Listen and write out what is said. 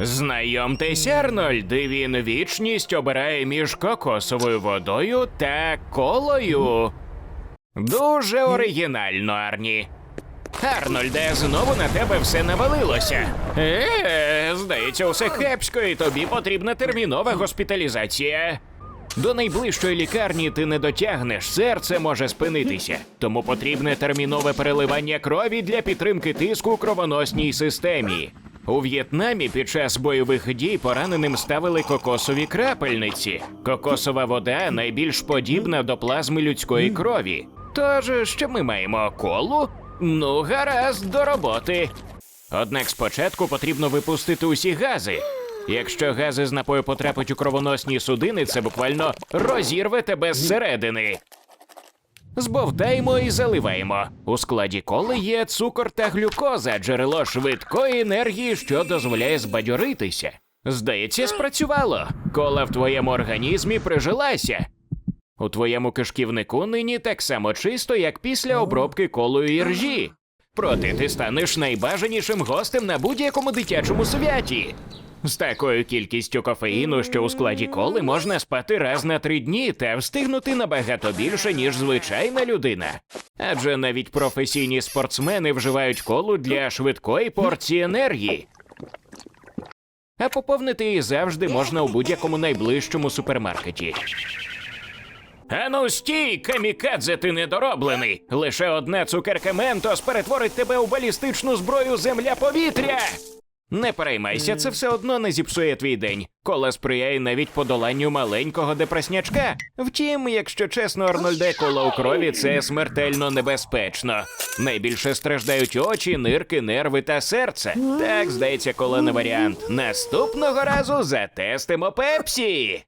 Знайомтесь, Арнольд, він вічність обирає між кокосовою водою та колою. Дуже оригінально, Арні. Арнольде, знову на тебе все навалилося. Е, здається, усе кепсько, і тобі потрібна термінова госпіталізація. До найближчої лікарні ти не дотягнеш, серце може спинитися. Тому потрібне термінове переливання крові для підтримки тиску у кровоносній системі. У В'єтнамі під час бойових дій пораненим ставили кокосові крапельниці. Кокосова вода найбільш подібна до плазми людської крові. Тож, що ми маємо колу? Ну, гаразд, до роботи. Однак спочатку потрібно випустити усі гази. Якщо гази з напою потрапить у кровоносні судини, це буквально розірве тебе зсередини. Збовтаємо і заливаємо. У складі коли є цукор та глюкоза, джерело швидкої енергії, що дозволяє збадьоритися. Здається, спрацювало. Кола в твоєму організмі прижилася. У твоєму кишківнику нині так само чисто, як після обробки колою іржі. Проте ти станеш найбажанішим гостем на будь-якому дитячому святі. З такою кількістю кофеїну, що у складі коли можна спати раз на три дні та встигнути набагато більше, ніж звичайна людина. Адже навіть професійні спортсмени вживають колу для швидкої порції енергії. А поповнити її завжди можна у будь-якому найближчому супермаркеті. Ану стій, камікадзе, ти недороблений. Лише одна цукерка Ментос перетворить тебе у балістичну зброю земля-повітря. Не переймайся, це все одно не зіпсує твій день. Кола сприяє навіть подоланню маленького депреснячка. Втім, якщо чесно, Арнольде, кола у крові це смертельно небезпечно. Найбільше страждають очі, нирки, нерви та серце. Так, здається, кола не варіант. Наступного разу затестимо пепсі.